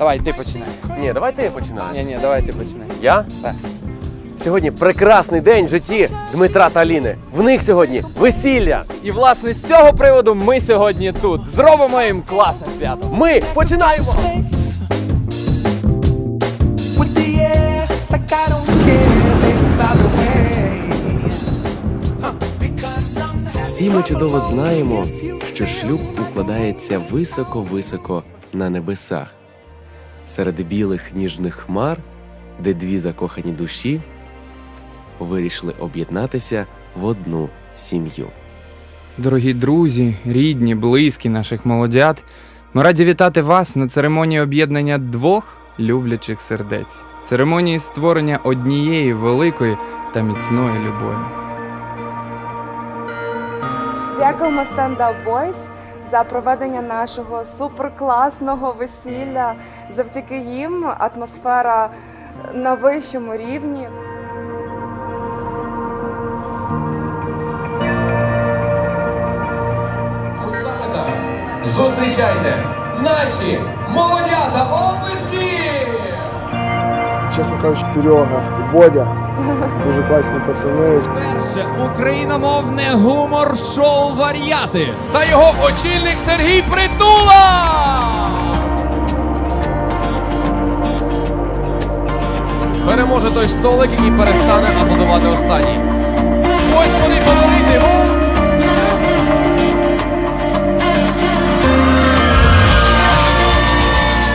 Давай, ти починай. Ні, давай ти починай. Ні, ні, давай ти починай. Я? Так. Сьогодні прекрасний день в житті Дмитра та Аліни. В них сьогодні весілля. І власне з цього приводу ми сьогодні тут зробимо їм класне свято. Ми починаємо! Всі ми чудово знаємо, що шлюб укладається високо-високо на небесах, серед білих ніжних хмар, де дві закохані душі вирішили об'єднатися в одну сім'ю. Дорогі друзі, рідні, близькі наших молодят, ми раді вітати вас на церемонії об'єднання двох люблячих сердець, церемонії створення однієї великої та міцної любові. Дякуємо Stand Up Boys за проведення нашого суперкласного весілля. Завдяки їм атмосфера на вищому рівні. Саме зараз зустрічайте наші молодята Овесві! Чесно кажучи, Серега і Бодя дуже класні пацани. Перше україномовне гумор-шоу Вар'яти та його очільник Сергій Притула! Переможе той столик, який перестане аплодувати останній. Ось вони фаворити!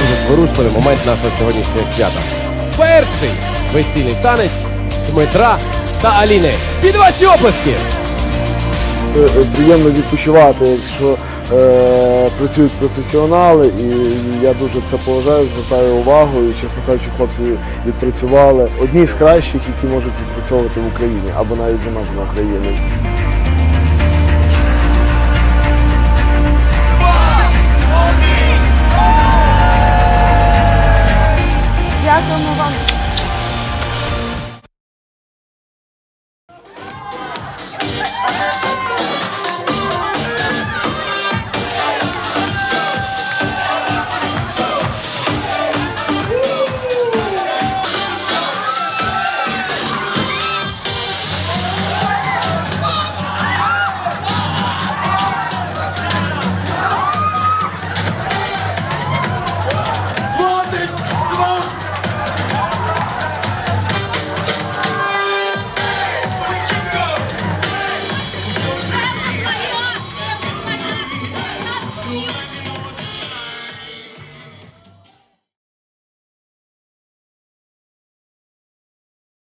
Дуже зворушливий момент нашого сьогоднішнього свята. Перший весільний танець Дмитра та Аліни. Під ваші оплески! Е, е, Приємно відпочивати, якщо е, працюють професіонали, і я дуже це поважаю, звертаю увагу. І чесно кажучи, хлопці відпрацювали одні з кращих, які можуть відпрацьовувати в Україні або навіть за межами України. Back, we'll move on